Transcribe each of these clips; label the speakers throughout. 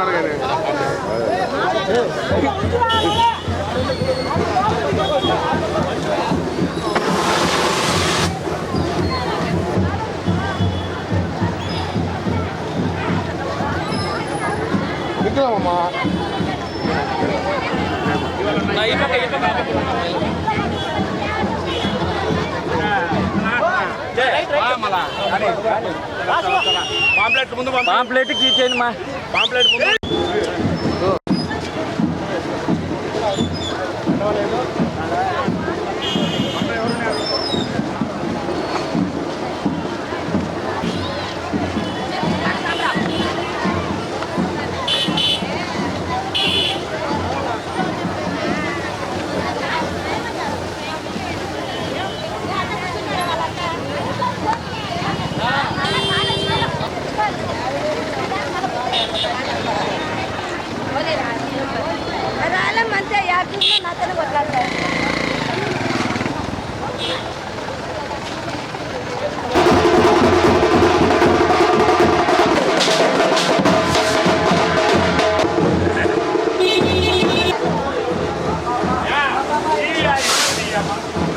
Speaker 1: పోలే రవీంద్ర ఉంటారు కానీ విక్రమమ్మా పాంప్లెట్ ముందు
Speaker 2: పాంప్లెట్ కీచేయండి మా
Speaker 1: పాంప్లెట్
Speaker 3: yapan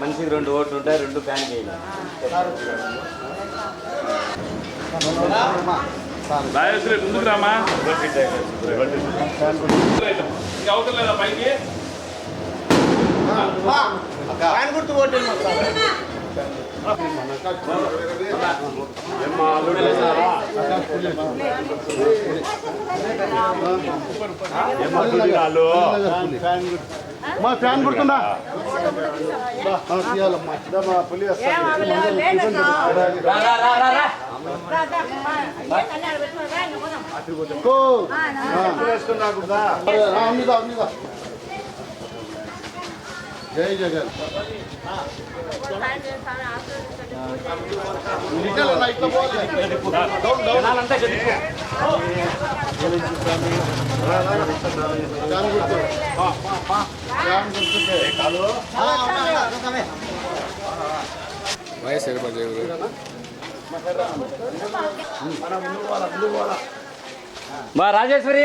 Speaker 2: మనిషికి రెండు ఓట్లు ఉంటాయి రెండు ఫ్యాన్కి వేయాలి
Speaker 1: రాజేశ్వరి ముందుకు రామా ఇంకా అవసరం లేదా పైకి
Speaker 4: మా ఫ్యాన్ గుర్తుందా తీయాలమ్మా పులి గుర్తు. ఫ్యాన్ గుర్తుకే
Speaker 1: వైఎస్ ఏర్పాటు
Speaker 2: మా రాజేశ్వరి.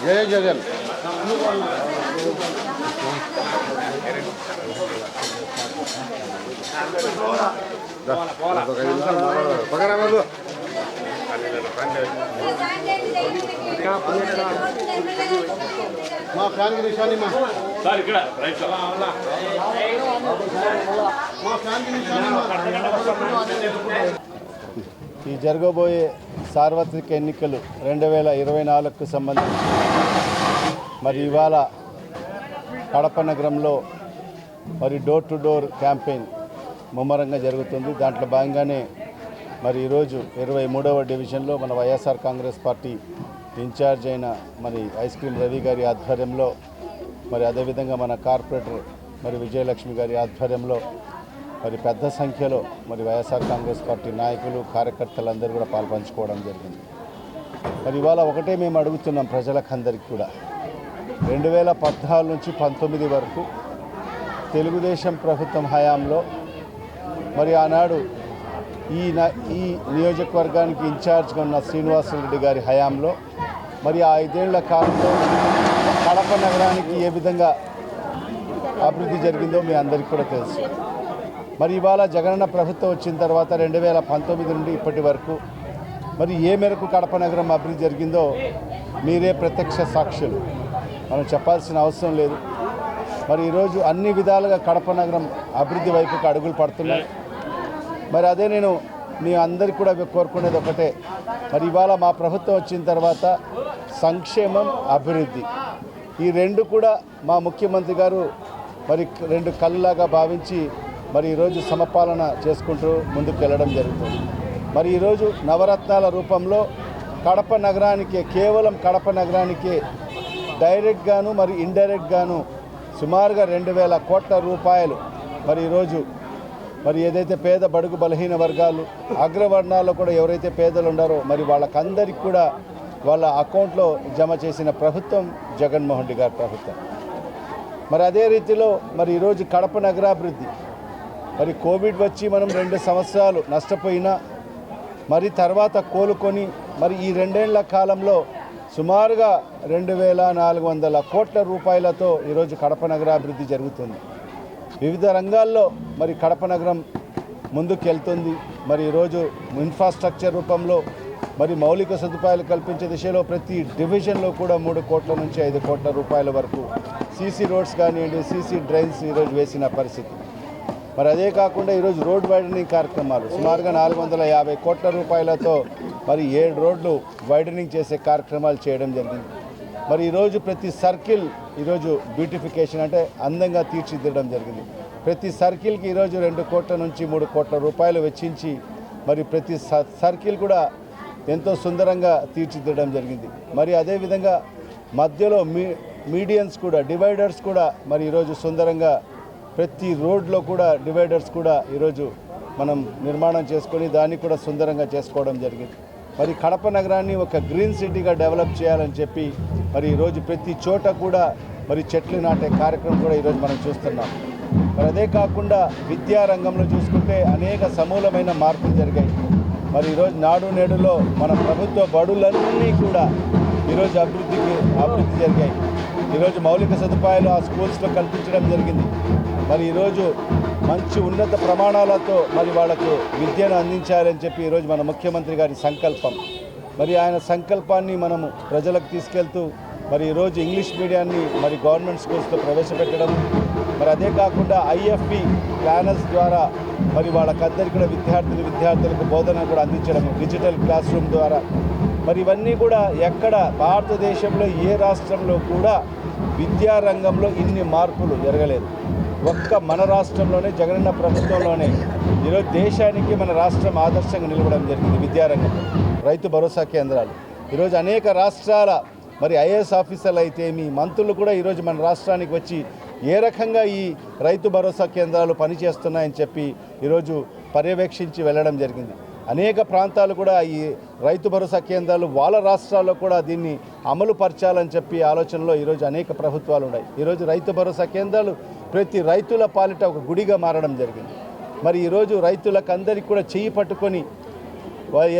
Speaker 5: జయ జగన్.
Speaker 1: పక్కన బాబు
Speaker 5: మా ఫ్యాన్ నిశాని మా
Speaker 2: సార్ ఇక్కడ రైట్లో.
Speaker 5: మా ఫ్యాన్ మా
Speaker 4: ఈ జరగబోయే సార్వత్రిక ఎన్నికలు రెండు వేల ఇరవై నాలుగుకు సంబంధించి. మరి ఇవాళ కడప నగరంలో మరి డోర్ టు డోర్ క్యాంపెయిన్ ముమ్మరంగా జరుగుతుంది. దాంట్లో భాగంగానే మరి ఈరోజు ఇరవై మూడవ డివిజన్లో మన వైఎస్ఆర్ కాంగ్రెస్ పార్టీ ఇన్ఛార్జ్ అయిన మరి ఐస్ క్రీమ్ రవి గారి ఆధ్వర్యంలో మరి అదేవిధంగా మన కార్పొరేటర్ మరి విజయలక్ష్మి గారి ఆధ్వర్యంలో మరి పెద్ద సంఖ్యలో మరి వైఎస్ఆర్ కాంగ్రెస్ పార్టీ నాయకులు కార్యకర్తలందరూ కూడా పాల్పంచుకోవడం జరిగింది. మరి ఇవాళ ఒకటే మేము అడుగుతున్నాం ప్రజలకందరికీ కూడా. రెండు వేల పద్నాలుగు నుంచి పంతొమ్మిది వరకు తెలుగుదేశం ప్రభుత్వం హయాంలో మరి ఆనాడు ఈ ఈ నియోజకవర్గానికి ఇన్ఛార్జ్గా ఉన్న శ్రీనివాసరెడ్డి గారి హయాంలో మరి ఆ ఐదేళ్ళ కాలంలో కడప నగరానికి ఏ విధంగా అభివృద్ధి జరిగిందో మీ అందరికీ కూడా తెలుసు. మరి ఇవాళ జగనన్న ప్రభుత్వం వచ్చిన తర్వాత రెండు వేల పంతొమ్మిది నుండి ఇప్పటి వరకు మరి ఏ మేరకు కడప నగరం అభివృద్ధి జరిగిందో మీరే ప్రత్యక్ష సాక్షులు. మనం చెప్పాల్సిన అవసరం లేదు. మరి ఈరోజు అన్ని విధాలుగా కడప నగరం అభివృద్ధి వైపుకి అడుగులు పడుతున్నాయి. మరి అదే నేను మీ అందరికీ కూడా కోరుకునేది ఒకటే. మరి ఇవాళ మా ప్రభుత్వం వచ్చిన తర్వాత సంక్షేమం అభివృద్ధి. ఈ రెండు కూడా మా ముఖ్యమంత్రి గారు మరి రెండు కళ్ళలాగా భావించి మరి ఈరోజు సమపాలన చేసుకుంటూ ముందుకు వెళ్ళడం జరుగుతుంది. మరి ఈరోజు నవరత్నాల రూపంలో కడప నగరానికే కేవలం కడప నగరానికే డైరెక్ట్గాను మరి ఇండైరెక్ట్గాను సుమారుగా రెండు వేల కోట్ల రూపాయలు మరి ఈరోజు మరి ఏదైతే పేద బడుగు బలహీన వర్గాలు అగ్రవర్ణాల్లో కూడా ఎవరైతే పేదలు ఉన్నారో మరి వాళ్ళకందరికి కూడా వాళ్ళ అకౌంట్లో జమ చేసిన ప్రభుత్వం జగన్మోహన్ రెడ్డి గారి ప్రభుత్వం. మరి అదే రీతిలో మరి ఈరోజు కడప నగరాభివృద్ధి. మరి కోవిడ్ వచ్చి మనం రెండు సంవత్సరాలు నష్టపోయినా మరి తర్వాత కోలుకొని మరి ఈ రెండేళ్ళ కాలంలో సుమారుగా రెండు వేల నాలుగు వందల కోట్ల రూపాయలతో ఈరోజు కడప నగరాభివృద్ధి జరుగుతుంది. వివిధ రంగాల్లో మరి కడప నగరం ముందుకెళ్తుంది. మరి ఈరోజు ఇన్ఫ్రాస్ట్రక్చర్ రూపంలో మరి మౌలిక సదుపాయాలు కల్పించే దిశలో ప్రతి డివిజన్లో కూడా మూడు కోట్ల నుంచి ఐదు కోట్ల రూపాయల వరకు సీసీ రోడ్స్ కానివ్వండి సీసీ డ్రైన్స్ ఈరోజు వేసిన పరిస్థితి. మరి అదే కాకుండా ఈరోజు రోడ్ వైడనింగ్ కార్యక్రమాలు సుమారుగా నాలుగు వందల యాభై కోట్ల రూపాయలతో మరి ఏడు రోడ్లు వైడనింగ్ చేసే కార్యక్రమాలు చేయడం జరిగింది. మరి ఈరోజు ప్రతి సర్కిల్ ఈరోజు బ్యూటిఫికేషన్ అంటే అందంగా తీర్చిదిద్దడం జరిగింది. ప్రతి సర్కిల్కి ఈరోజు రెండు కోట్ల నుంచి మూడు కోట్ల రూపాయలు వెచ్చించి మరి ప్రతి స- సర్కిల్ కూడా ఎంతో సుందరంగా తీర్చిదిద్దడం జరిగింది. మరి అదేవిధంగా మధ్యలో మీ మీడియన్స్ కూడా డివైడర్స్ కూడా మరి ఈరోజు సుందరంగా ప్రతి రోడ్లో కూడా డివైడర్స్ కూడా ఈరోజు మనం నిర్మాణం చేసుకొని దాన్ని కూడా సుందరంగా చేసుకోవడం జరిగింది. మరి కడప నగరాన్ని ఒక గ్రీన్ సిటీగా డెవలప్ చేయాలని చెప్పి మరి ఈరోజు ప్రతి చోట కూడా మరి చెట్లు నాటే కార్యక్రమం కూడా ఈరోజు మనం చూస్తున్నాం. మరి అదే కాకుండా విద్యా రంగంలో చూసుకుంటే అనేక సమూలమైన మార్పులు జరిగాయి. మరి ఈరోజు నాడు నేడులో మన ప్రభుత్వ బడులన్నీ కూడా ఈరోజు అభివృద్ధికి అభివృద్ధి జరిగాయి. ఈరోజు మౌలిక సదుపాయాలు ఆ స్కూల్స్లో కల్పించడం జరిగింది. మరి ఈరోజు మంచి ఉన్నత ప్రమాణాలతో మరి వాళ్ళకు విద్యను అందించాలని చెప్పి ఈరోజు మన ముఖ్యమంత్రి గారి సంకల్పం. మరి ఆయన సంకల్పాన్ని మనము ప్రజలకు తీసుకెళ్తూ మరి ఈరోజు ఇంగ్లీష్ మీడియాన్ని మరి గవర్నమెంట్ స్కూల్స్లో ప్రవేశపెట్టడం మరి అదే కాకుండా ఐఎఫ్పి ప్యానల్స్ ద్వారా మరి వాళ్ళకందరికీ కూడా విద్యార్థులు విద్యార్థులకు బోధన కూడా అందించడం డిజిటల్ క్లాస్ రూమ్ ద్వారా. మరి ఇవన్నీ కూడా ఎక్కడ భారతదేశంలో ఏ రాష్ట్రంలో కూడా విద్యారంగంలో ఇన్ని మార్పులు జరగలేదు. ఒక్క మన రాష్ట్రంలోనే జగనన్న ప్రభుత్వంలోనే ఈరోజు దేశానికి మన రాష్ట్రం ఆదర్శంగా నిలవడం జరిగింది విద్యారంగంలో. రైతు భరోసా కేంద్రాలు. ఈరోజు అనేక రాష్ట్రాల మరి ఐఏఎస్ ఆఫీసర్లు అయితే మీ మంత్రులు కూడా ఈరోజు మన రాష్ట్రానికి వచ్చి ఏ రకంగా ఈ రైతు భరోసా కేంద్రాలు పనిచేస్తున్నాయని చెప్పి ఈరోజు పర్యవేక్షించి వెళ్ళడం జరిగింది. అనేక ప్రాంతాలు కూడా ఈ రైతు భరోసా కేంద్రాలు వాళ్ళ రాష్ట్రాల్లో కూడా దీన్ని అమలు పరచాలని చెప్పి ఆలోచనలో ఈరోజు అనేక ప్రభుత్వాలు ఉన్నాయి. ఈరోజు రైతు భరోసా కేంద్రాలు ప్రతి రైతుల పాలిట ఒక గుడిగా మారడం జరిగింది. మరి ఈరోజు రైతులకు అందరికీ కూడా చెయ్యి పట్టుకొని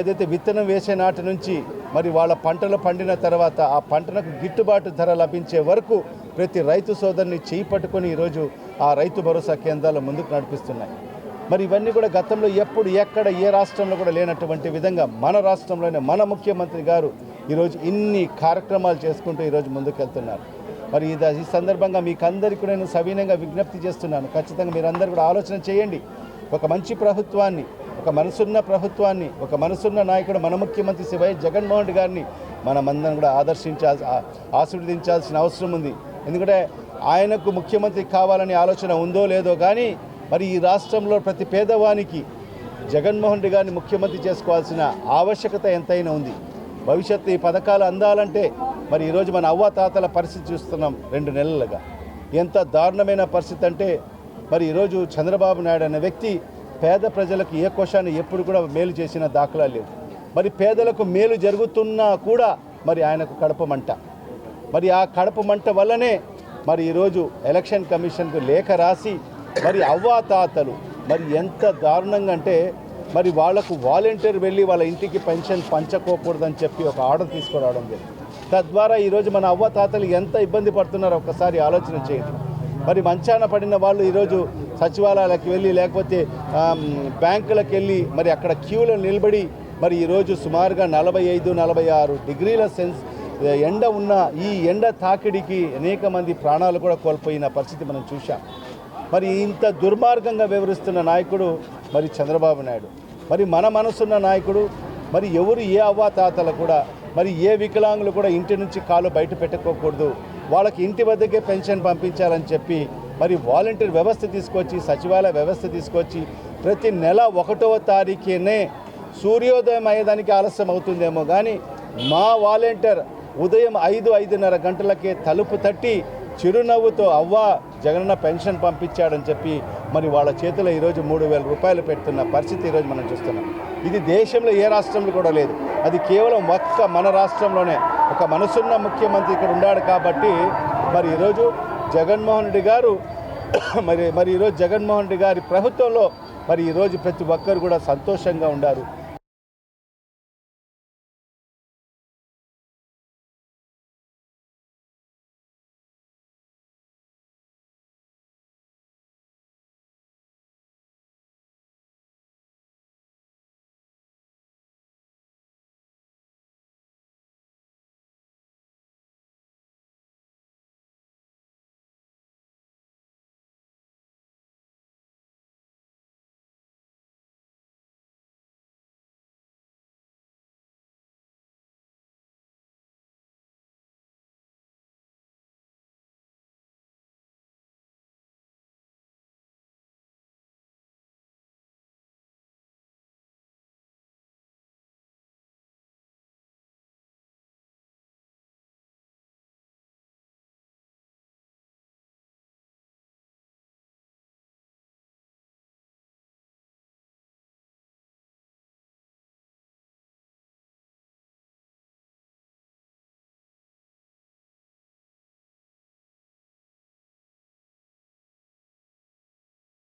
Speaker 4: ఏదైతే విత్తనం వేసే నాటి నుంచి మరి వాళ్ళ పంటలు పండిన తర్వాత ఆ పంటలకు గిట్టుబాటు ధర లభించే వరకు ప్రతి రైతు సోదరుని చేయి పట్టుకొని ఈరోజు ఆ రైతు భరోసా కేంద్రాలు ముందుకు నడిపిస్తున్నాయి. మరి ఇవన్నీ కూడా గతంలో ఎప్పుడు ఎక్కడ ఏ రాష్ట్రంలో కూడా లేనటువంటి విధంగా మన రాష్ట్రంలోనే మన ముఖ్యమంత్రి గారు ఈరోజు ఇన్ని కార్యక్రమాలు చేసుకుంటూ ఈరోజు ముందుకెళ్తున్నారు. మరి ఈ సందర్భంగా మీకు అందరికీ కూడా నేను సవీనంగా విజ్ఞప్తి చేస్తున్నాను. ఖచ్చితంగా మీరందరూ కూడా ఆలోచన చేయండి. ఒక మంచి ప్రభుత్వాన్ని ఒక మనసున్న ప్రభుత్వాన్ని ఒక మనసున్న నాయకుడు మన ముఖ్యమంత్రి శివై జగన్మోహన్ రెడ్డి గారిని మనమందరం కూడా ఆదర్శించాల్సి ఆశీర్వదించాల్సిన అవసరం ఉంది. ఎందుకంటే ఆయనకు ముఖ్యమంత్రి కావాలనే ఆలోచన ఉందో లేదో కానీ మరి ఈ రాష్ట్రంలో ప్రతి పేదవానికి జగన్మోహన్ రెడ్డి గారిని ముఖ్యమంత్రి చేసుకోవాల్సిన ఆవశ్యకత ఎంతైనా ఉంది. భవిష్యత్తు ఈ పథకాలు అందాలంటే మరి ఈరోజు మన అవ్వ తాతల పరిస్థితి చూస్తున్నాం రెండు నెలలుగా. ఎంత దారుణమైన పరిస్థితి అంటే మరి ఈరోజు చంద్రబాబు నాయుడు అనే వ్యక్తి పేద ప్రజలకు ఏ కోశాన్ని ఎప్పుడు కూడా మేలు చేసిన దాఖలా లేదు మరి పేదలకు మేలు జరుగుతున్నా కూడా మరి ఆయనకు కడప మంట. మరి ఆ కడప మంట వల్లనే మరి ఈరోజు ఎలక్షన్ కమిషన్కు లేఖ రాసి మరి అవ్వాతాతలు మరి ఎంత దారుణంగా అంటే మరి వాళ్ళకు వాలంటీర్ వెళ్ళి వాళ్ళ ఇంటికి పెన్షన్ పంచకోకూడదని చెప్పి ఒక ఆర్డర్ తీసుకురావడం జరిగింది. తద్వారా ఈరోజు మన అవ్వ తాతలు ఎంత ఇబ్బంది పడుతున్నారో ఒక్కసారి ఆలోచన చేయండి. మరి మంచాన పడిన వాళ్ళు ఈరోజు సచివాలయాలకు వెళ్ళి లేకపోతే బ్యాంకులకు వెళ్ళి మరి అక్కడ క్యూలో నిలబడి మరి ఈరోజు సుమారుగా నలభై ఐదు నలభై ఆరు డిగ్రీల సెన్స్ ఎండ ఉన్న ఈ ఎండ తాకిడికి అనేక మంది ప్రాణాలు కూడా కోల్పోయిన పరిస్థితి మనం చూశాం. మరి ఇంత దుర్మార్గంగా వివరిస్తున్న నాయకుడు మరి చంద్రబాబు నాయుడు. మరి మన మనసున్న నాయకుడు మరి ఎవరు ఏ అవ్వాతాతలు కూడా మరి ఏ వికలాంగులు కూడా ఇంటి నుంచి కాలు బయట పెట్టుకోకూడదు. వాళ్ళకి ఇంటి వద్దకే పెన్షన్ పంపించాలని చెప్పి మరి వాలంటీర్ వ్యవస్థ తీసుకొచ్చి సచివాలయ వ్యవస్థ తీసుకొచ్చి ప్రతి నెల ఒకటవ తారీఖునే సూర్యోదయం అయ్యేదానికి ఆలస్యం అవుతుందేమో కానీ మా వాలంటీర్ ఉదయం ఐదు ఐదున్నర గంటలకే తలుపు తట్టి చిరునవ్వుతో అవ్వ జగనన్న పెన్షన్ పంపించాడని చెప్పి మరి వాళ్ళ చేతిలో ఈరోజు మూడు వేల రూపాయలు పెడుతున్న పరిస్థితి ఈరోజు మనం చూస్తున్నాం. ఇది దేశంలో ఏ రాష్ట్రంలో కూడా లేదు. అది కేవలం ఒక్క మన రాష్ట్రంలోనే. ఒక మనసున్న ముఖ్యమంత్రి ఇక్కడ ఉన్నాడు కాబట్టి మరి ఈరోజు జగన్మోహన్ రెడ్డి గారు మరి మరి ఈరోజు జగన్మోహన్ రెడ్డి గారి ప్రభుత్వంలో మరి ఈరోజు ప్రతి ఒక్కరు కూడా సంతోషంగా ఉండారు.